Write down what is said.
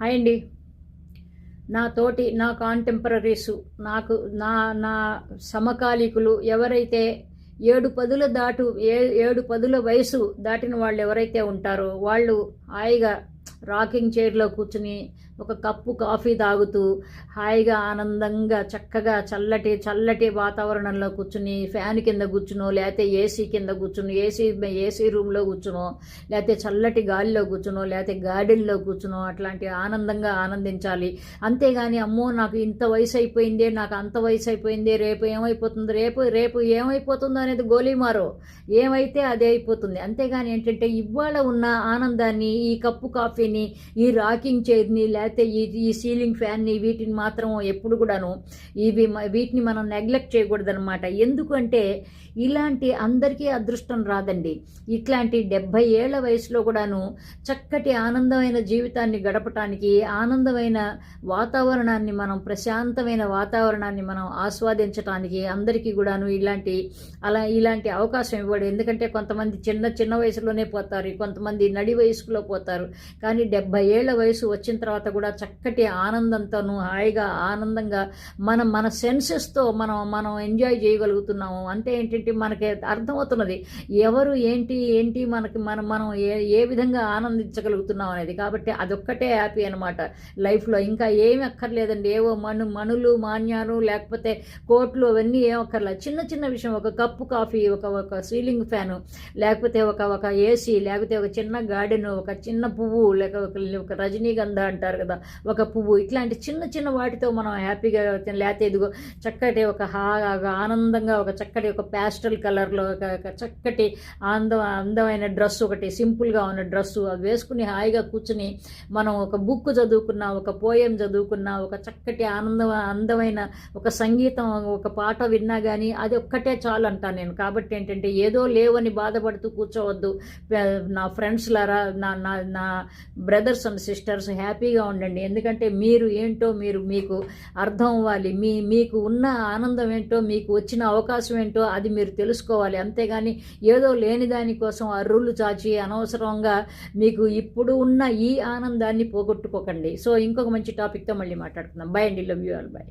Hi అండి. నా తోటి నా కాంటెంపరీసు నాకు నా నా సమకాలీకులు ఎవరైతే ఏడు పదుల దాటు ఏ ఏడు పదుల వయసు దాటిన వాళ్ళు ఎవరైతే ఉంటారో వాళ్ళు హాయిగా రాకింగ్ చైర్లో కూర్చుని ఒక కప్పు కాఫీ తాగుతూ హాయిగా ఆనందంగా చక్కగా చల్లటి చల్లటి వాతావరణంలో కూర్చుని ఫ్యాన్ కింద కూర్చునో లేకపోతే ఏసీ కింద కూర్చుని ఏసీ ఏసీ రూమ్లో కూర్చునో లేకపోతే చల్లటి గాలిలో కూర్చునో లేకపోతే గార్డెన్లో కూర్చునో అట్లాంటి ఆనందంగా ఆనందించాలి. అంతేగాని అమ్మో నాకు ఇంత వయసు అయిపోయిందే నాకు అంత వయసు అయిపోయిందే రేపు ఏమైపోతుంది రేపు రేపు ఏమైపోతుందో అనేది గోలీమారో. ఏమైతే అదే అయిపోతుంది. అంతేగాని ఏంటంటే ఇవాళ ఉన్న ఆనందాన్ని ఈ కప్పు కాఫీని ఈ రాకింగ్ చైర్ని లేకపోతే ఈ ఈ సీలింగ్ ఫ్యాన్ని వీటిని మాత్రం ఎప్పుడు కూడాను ఇవి వీటిని మనం నెగ్లెక్ట్ చేయకూడదనమాట ఎందుకంటే ఇలాంటి అందరికీ అదృష్టం రాదండి. ఇట్లాంటి డెబ్భై ఏళ్ళ వయసులో కూడాను చక్కటి ఆనందమైన జీవితాన్ని గడపటానికి ఆనందమైన వాతావరణాన్ని మనం ప్రశాంతమైన వాతావరణాన్ని మనం ఆస్వాదించటానికి అందరికీ కూడాను ఇలాంటి అలా ఇలాంటి అవకాశం ఇవ్వడు. ఎందుకంటే కొంతమంది చిన్న చిన్న వయసులోనే పోతారు కొంతమంది నడి వయసులో పోతారు. కానీ డెబ్బై ఏళ్ళ వయసు వచ్చిన తర్వాత కూడా చక్కటి ఆనందంతోనూ హాయిగా ఆనందంగా మనం మన సెన్సెస్తో మనం మనం ఎంజాయ్ చేయగలుగుతున్నాము. అంటే ఏంటంటే మనకి అర్థమవుతున్నది ఎవరు ఏంటి ఏంటి మనకి మనం మనం ఏ ఏ విధంగా ఆనందించగలుగుతున్నాం అనేది. కాబట్టి అదొక్కటే హ్యాపీ అనమాట లైఫ్లో ఇంకా ఏమి అక్కర్లేదండి. ఏవో మను మనులు మాన్యాలు లేకపోతే కోట్లు అవన్నీ ఏం అక్కర్లేదు చిన్న చిన్న విషయం ఒక కప్పు కాఫీ ఒక ఒక సీలింగ్ ఫ్యాను లేకపోతే ఒక ఒక ఏసీ లేకపోతే ఒక చిన్న గార్డెన్ ఒక చిన్న పువ్వు లేక ఒక ఒక రజనీగంధ అంటారు కదా ఒక పువ్వు ఇట్లాంటి చిన్న చిన్న వాటితో మనం హ్యాపీగా లేకపోతే ఇదిగో చక్కటి ఒక హా ఆనందంగా ఒక చక్కటి ఒక ప్యాస్టల్ కలర్లో ఒక చక్కటి అంద అందమైన డ్రెస్ ఒకటి సింపుల్గా ఉన్న డ్రెస్సు అది వేసుకుని హాయిగా కూర్చుని మనం ఒక బుక్ చదువుకున్నా ఒక పోయం చదువుకున్నా ఒక చక్కటి ఆనందం అందమైన ఒక సంగీతం ఒక పాట విన్నా కానీ అది ఒక్కటే చాలు అంటాను నేను. కాబట్టి ఏంటంటే ఏదో లేవని బాధపడుతూ కూర్చోవద్దు. నా ఫ్రెండ్స్ లారా నా నా నా బ్రదర్స్ అండ్ సిస్టర్స్ హ్యాపీగా ఉండండి. ఎందుకంటే మీరు ఏంటో మీరు మీకు అర్థం అవ్వాలి. మీ మీకు ఉన్న ఆనందం ఏంటో మీకు వచ్చిన అవకాశం ఏంటో అది మీరు తెలుసుకోవాలి. అంతేగాని ఏదో లేని దానికోసం అర్రులు చాచి అనవసరంగా మీకు ఇప్పుడు ఉన్న ఈ ఆనందాన్ని పోగొట్టుకోకండి. సో ఇంకొక మంచి టాపిక్తో మళ్ళీ మాట్లాడుకుందాం. బై అండి. Love you all by